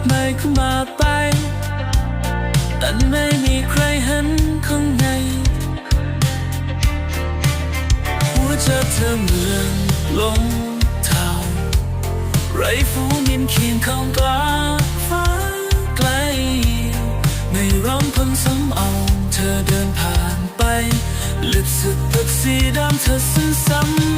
ากมายเข้ามาไป แต่ไม่มีใครเห็นข้างในหัวใจเธอเหมือนลงเท้าไรฟูมินเคียงข้างกลางฟ้าไกล ไม่ร้องพันซ้ำเอาเธอเดินผ่านไปลิปสุดติกสีดำเธอซ้ำๆอี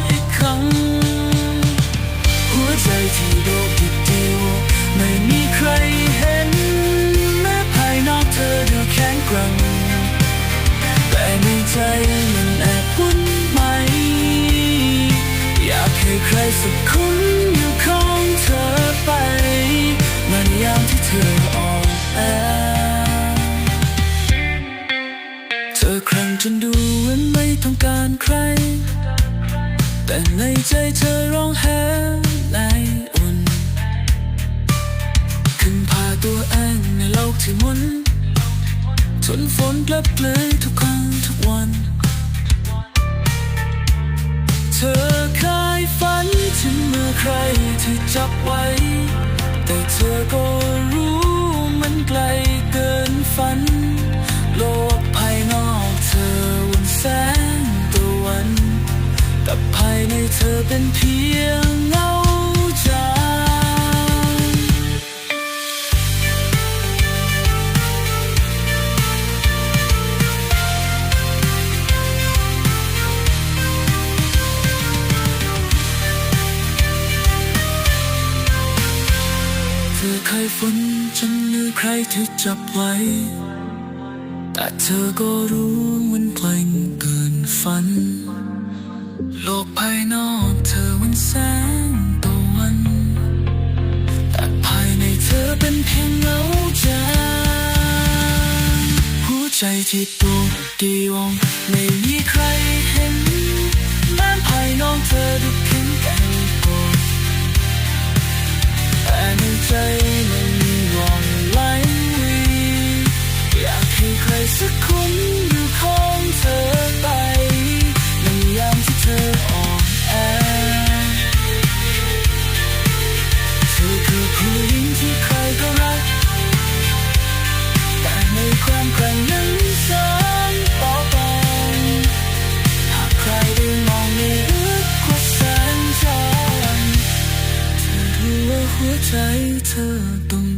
สักคนอยู่ข้างเธอไปมันยามที่เธออ่อนแอเธอครั้งจนดูเหมือนไม่ต้องการใคร แต่ในใจเธอร้องไห้ในอุ่น ขึ้นพาตัวเองในโลกที่มุนทนฝนกลับเกลยทุกครั้งทุกวัน ใครที่จับไว้ แต่เธอก็รู้มันไกลเกินฝัน โลกภายนอกเธอวันแสงตะวัน แต่ภายในเธอเป็นเพียง เคยฝันจนลือใครที่จับไว้ แต่เธอก็รู้มันไกลเกินฝัน โลกภายนอกเธอวันแสงตะวัน แต่ภายในเธอเป็นเพียงเงาจางหัวใจที่ปวดดีวงไม่มีใครเห็น ให้ใครสักคนอยู่ข้างเธอไปในยามที่เธออ่อนแอเธอคือผู้หญิงที่ใครก็รัก แต่ในความแกร่งนั้นสานต่อไปหากใครได้มองในลึกกว่าแสนจันทร์เธอรู้ว่าหัวใจเธอต้อง